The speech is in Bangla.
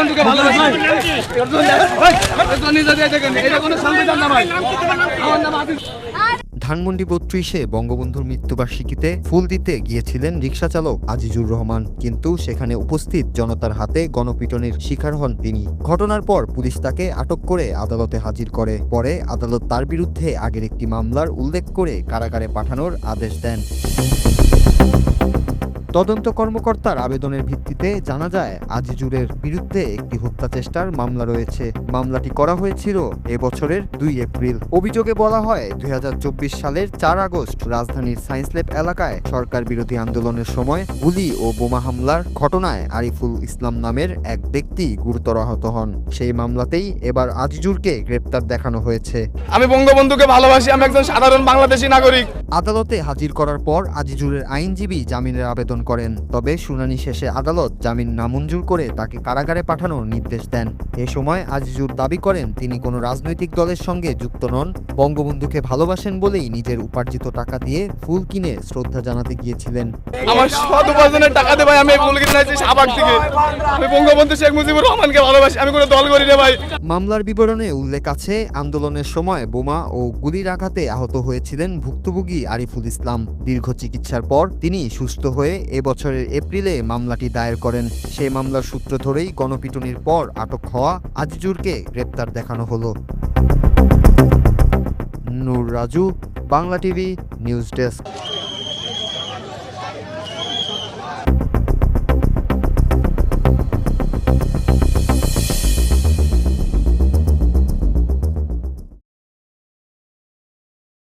আদিল ধানমন্ডি বত্রিশে বঙ্গবন্ধুর মৃত্যুবার্ষিকীতে ফুল দিতে গিয়েছিলেন রিকশা চালক আজিজুর রহমান। কিন্তু সেখানে উপস্থিত জনতার হাতে গণপিটনের শিকার হন তিনি। ঘটনার পর পুলিশ তাকে আটক করে আদালতে হাজির করে। পরে আদালত তার বিরুদ্ধে আগের একটি মামলার উল্লেখ করে কারাগারে পাঠানোর আদেশ দেন। তদন্ত কর্মকর্তার আবেদনের ভিত্তিতে জানা যায় আজিজুরের বিরুদ্ধে একটি হত্যা চেষ্টার মামলা রয়েছে। মামলাটি করা হয়েছিল এবছরের দুই এপ্রিল। অভিযোগে বলা হয় দুই হাজার চব্বিশ সালের চার আগস্ট রাজধানীর সায়েন্স ল্যাব এলাকায় সরকার বিরোধী আন্দোলনের সময় গুলি ও বোমা হামলার ঘটনায় আরিফুল ইসলাম নামের এক ব্যক্তি গুরুতর আহত হন। সেই মামলাতেই এবার আজিজুরকে গ্রেপ্তার দেখানো হয়েছে। আমি বঙ্গবন্ধুকে ভালোবাসি আমি একজন সাধারণ বাংলাদেশী নাগরিক। আদালতে হাজির করার পর আজিজুরের আইনজীবী জামিনের আবেদন করেন। তবে শুনানি শেষে আদালত জামিন নামঞ্জুর করে তাকে কারাগারে পাঠানোর নির্দেশ দেন। এ সময় আজিজুর দাবি করেন তিনি কোনো রাজনৈতিক দলের সঙ্গে যুক্ত নন। বঙ্গবন্ধুকে ভালোবাসেন বলেই নিজের উপার্জিত টাকা দিয়ে ফুল কিনে শ্রদ্ধা জানাতে গিয়েছিলেন। আমার সৎ উপার্জনের টাকা দিয়ে ভাই আমি ফুল কিনে আছি শাহবাগ থেকে। আমি বঙ্গবন্ধু শেখ মুজিবুর রহমানকে ভালোবাসি আমি কোনো দল করি না ভাই। মামলার বিবরণে উল্লেখ আছে আন্দোলনের সময় বোমা ও গুলির আঘাতে আহত হয়েছিলেন ভুক্তভোগী আরিফুল ইসলাম। দীর্ঘ চিকিৎসার পর তিনি সুস্থ হয়ে এবছরের এপ্রিলে মামলাটি দায়ের করেন। সেই মামলার সূত্র ধরেই গণপিটুনির পর আটক হওয়া আজিজুরকে গ্রেপ্তার দেখানো হলো। Noor Raju, Bangla TV, news desk.